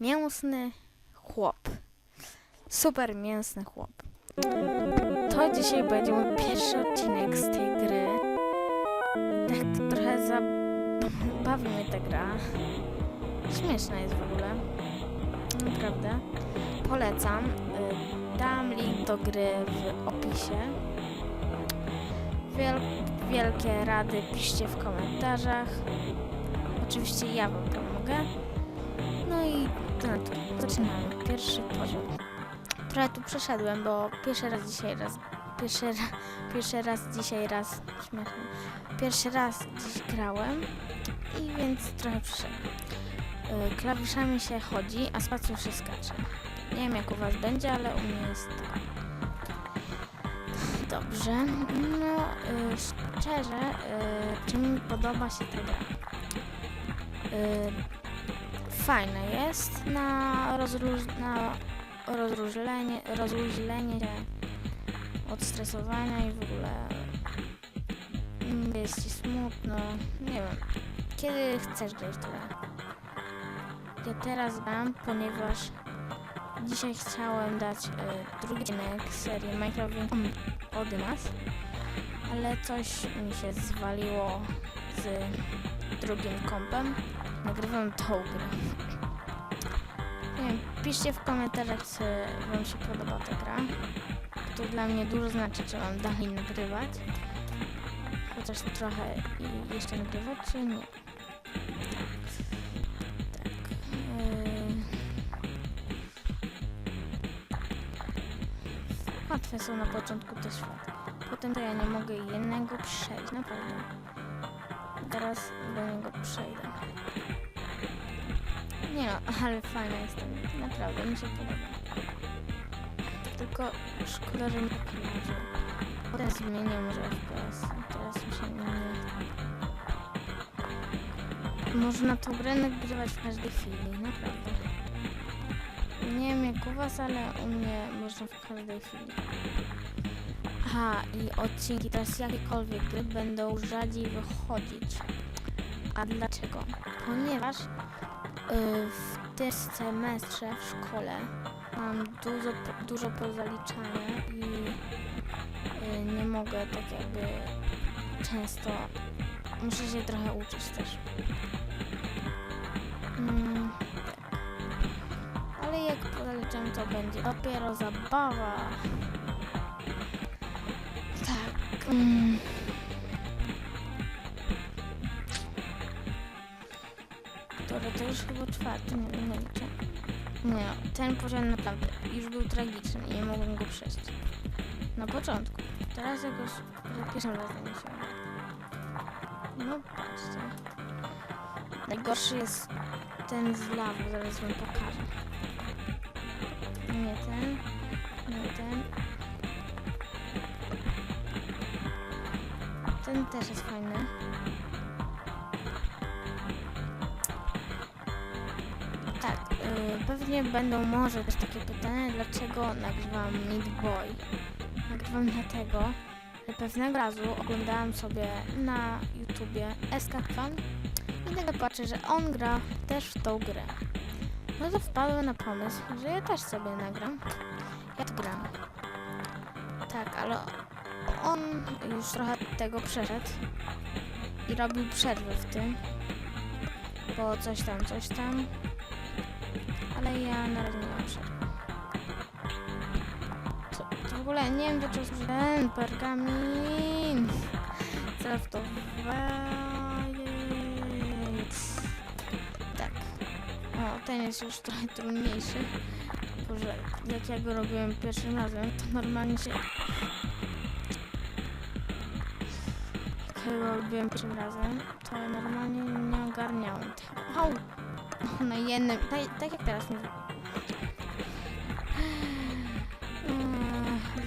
mięsny chłop. Super mięsny chłop. To dzisiaj będzie mój pierwszy odcinek z tej gry. Tak trochę zabawi mnie ta gra. Śmieszna jest w ogóle. Naprawdę. Polecam. Y, Dam link do gry w opisie. Wiel wielkie rady piszcie w komentarzach. Oczywiście ja wam pomogę. No i na to. Zaczynamy. Pierwszy poziom. Trochę tu przeszedłem, bo pierwszy raz dzisiaj raz. Pierwszy, ra, pierwszy raz dzisiaj raz. Śmiesznie. Pierwszy raz dziś grałem. I więc trochę przeszedłem. Y, klawiszami się chodzi, a spacją się skacze. Nie wiem jak u was będzie, ale u mnie jest tak. Dobrze. No, y, szczerze, y, czy mi podoba się ta gra? Fajna jest na, rozróż, na rozluźlenie się od stresowania i w ogóle mm, jest ci smutno. Nie wiem, kiedy chcesz grać grę? Ja teraz gram, ponieważ dzisiaj chciałem dać y, drugi odcinek serii Minecraft od nas, ale coś mi się zwaliło z drugim kompem. Nagrywam tą grę. Piszcie w komentarzach, czy wam się podoba ta gra. To dla mnie dużo znaczy, czy mam dalej nagrywać. Chociaż trochę i jeszcze nagrywać, czy nie. Tak. Yy... Łatwe są na początku te światy. Potem to ja nie mogę jednego przejść, naprawdę. Teraz do niego przejdę. Nie no, ale fajna jest ten, naprawdę, mi się podoba. Tylko szkoda, że nie tak leży. Potem zmienię może FPS, teraz mi się nie chce. Można tą grę nagrywać w każdej chwili, naprawdę. Nie wiem jak u was, ale u mnie można w każdej chwili. Aha, i odcinki teraz jakiekolwiek gry będą rzadziej wychodzić. A dlaczego? Ponieważ w tym semestrze w szkole mam dużo, dużo pozaliczania i y, nie mogę tak jakby często... Muszę się trochę uczyć też. Mm, tak. Ale jak pozaliczam, to będzie dopiero zabawa. Tak. Mm. Już chyba czwarty, nie wiem, nie no, ten poziom naprawdę już był tragiczny i nie mogłem go przejść. Na początku. Teraz jakoś za pierwszym razem się. No patrzcie. Najgorszy jest ten z lawu, zaraz wam pokażę. Nie ten, nie ten. Ten też jest fajny. Pewnie będą może też takie pytania, dlaczego nagrywam Meat Boy. Nagrywam dlatego, że pewnego razu oglądałam sobie na YouTubie SK i nagle patrzę, że on gra też w tą grę. No to wpadłem na pomysł, że ja też sobie nagram. Ja to gram. Tak, ale on już trochę tego przeszedł i robił przerwę w tym. Bo coś tam, coś tam. Ale ja na razie nie przerwy. Co, w ogóle nie wiem dlaczego służy ten pergamin. Craftować. Tak. O, ten jest już trochę trudniejszy. Boże, jak ja go robiłem pierwszym razem, to normalnie się... Jak ja go robiłem pierwszym razem, to normalnie nie ogarniałem tego. Na jednym, tak, tak jak teraz. Eee,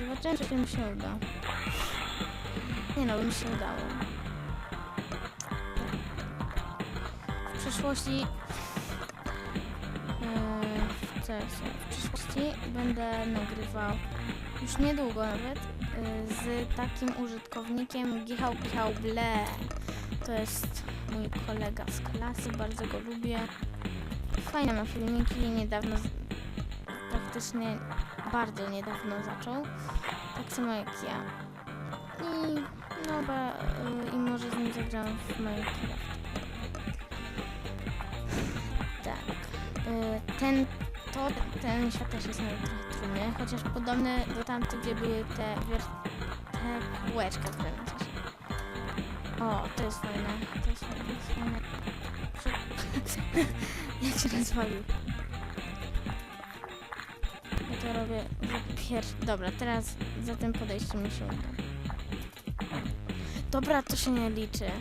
Zobaczymy, czy mi się uda. Nie no, mi się udało. W przyszłości Eee, co jest? W przyszłości będę nagrywał już niedługo nawet z takim użytkownikiem Gichał Pichał Ble. To jest mój kolega z klasy, bardzo go lubię. Fajne ma filmiki, niedawno, praktycznie bardzo niedawno zaczął. Tak samo jak ja. I no ba, y, i może z nim zagram w Minecraft. Tak. Y, ten, to, ten świat też jest trochę trudny, chociaż podobny do tamtych, gdzie były te, te się. O, to jest fajne, to jest fajne, to jest fajne. Jak się rozwalił. Ja to robię za pierwszy... Dobra, teraz za tym podejściem mi się uda. Dobra, to się nie liczy.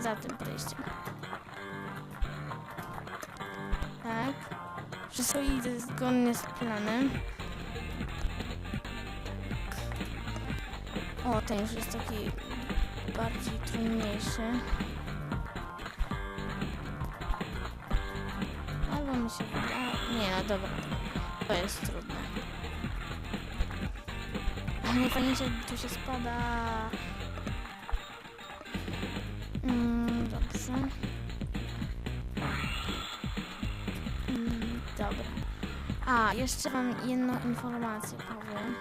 Za tym podejściem. Tak. Wszystko zgodnie z planem. O, ten już jest taki bardziej trudniejszy. Albo mi się wydaje... Nie, no dobra. To jest trudne. Najfajniejsze, tu się spada. Mm, dobrze. Mm, dobra. A, jeszcze wam jedną informację powiem.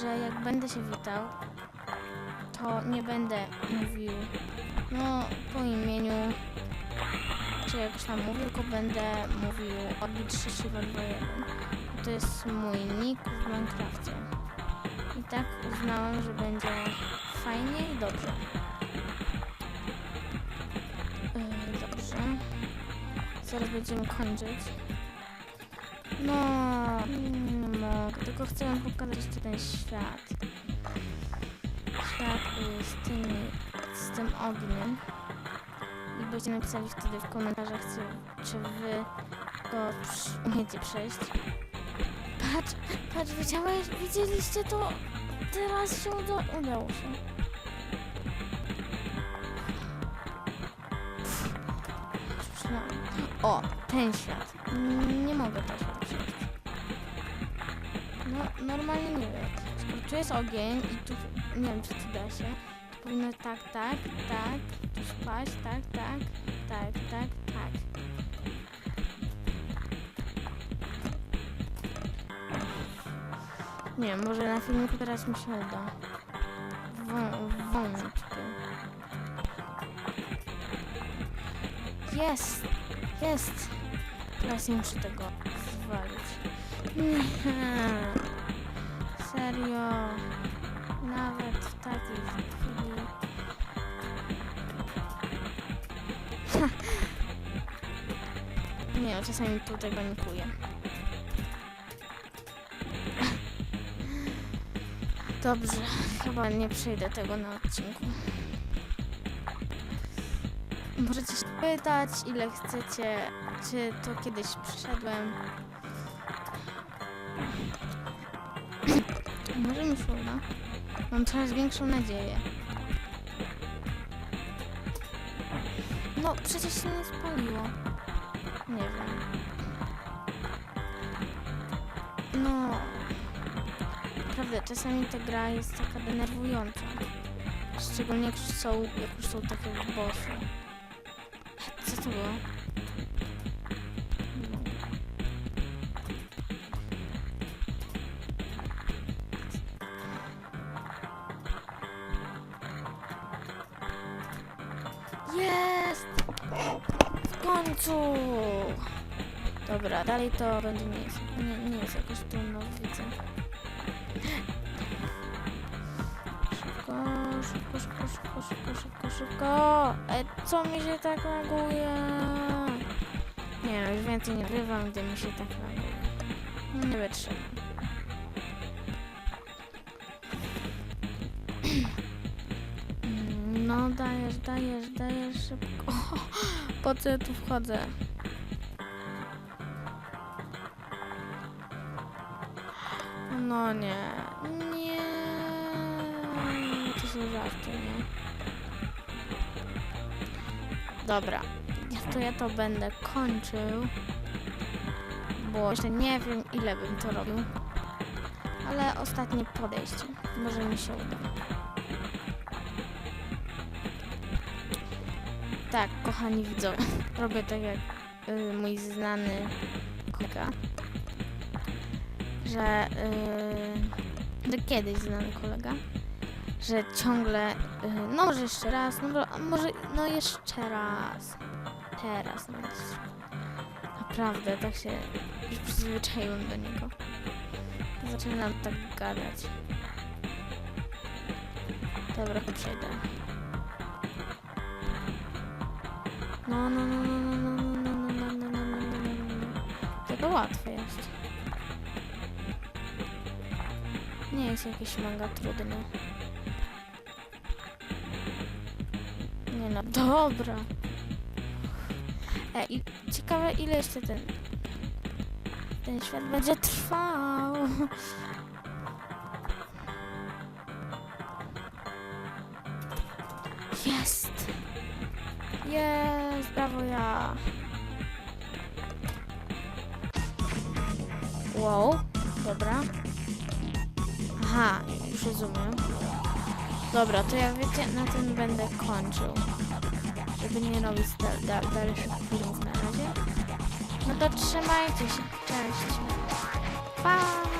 Że jak będę się witał, to nie będę mówił no po imieniu czy jakoś tam mówił, tylko będę mówił Orbit 3221. To jest mój nick w Minecrafcie. I tak uznałem, że będzie fajnie i dobrze. Yy, dobrze. Zaraz będziemy kończyć. No, nie mogę, tylko chcę wam pokazać ten świat. Y, z tymi, z tym ogniem. I będziecie napisali wtedy w komentarzach, czy, czy wy przy- umiecie przejść. Patrz, patrz, widziałeś, widzieliście to? Teraz się uda, udało się. O, ten świat. Nie mogę też. No, normalnie nie wiem. Skoro tu jest ogień i tu, nie wiem, czy tu da się, to powinno tak, tak, tak, tu spaść, tak, tak, tak, tak, tak. Nie wiem, może na filmiku teraz mi się uda. Wątpię. Jest! Jest! Teraz nie muszę tego zwalić. Nie. Serio. Nawet w takiej chwili. Nie, czasami tutaj panikuję. Dobrze, chyba nie przejdę tego na odcinku. Możecie się pytać, ile chcecie, czy to kiedyś przyszedłem. Może mi się uda. Mam coraz większą nadzieję. No, przecież się nie spaliło. Nie wiem. No. Naprawdę, czasami ta gra jest taka denerwująca. Szczególnie jak już są, jak już są takie bossy. Co to było? Jest! W końcu! Dobra, dalej to będzie nie jest, nie, nie jest jakoś trudno, widzę. Szybko, szybko, szybko, szybko, szybko, szybko, szybko! E, co mi się tak laguje? Nie już więcej nie grywam, gdy mi się tak laguje. Nie wytrzymam. No, dajesz, dajesz, dajesz szybko. Po co ja tu wchodzę? No nie, nie. To są żarty, nie? Dobra, to ja to będę kończył, bo jeszcze nie wiem ile bym to robił. ale ostatnie podejście. Może mi się uda. Tak, kochani widzowie, robię tak jak y, mój znany kolega, że y, kiedyś znany kolega, że ciągle, y, no może jeszcze raz, no może, no jeszcze raz, teraz, no naprawdę, tak się już przyzwyczaiłem do niego. Zaczynam tak gadać. Dobra, przejdę. No, no, no, no, no, no, no, no, no, no, no, no, no, no, no. To łatwe jest. Nie jest jakieś mega trudne. Nie no, dobra. E, i ciekawe ile jeszcze ten ten świat będzie trwał. Dobra, to ja wiecie, na tym będę kończył. Żeby nie robić dalszych filmów na razie. No to trzymajcie się. Cześć. Pa!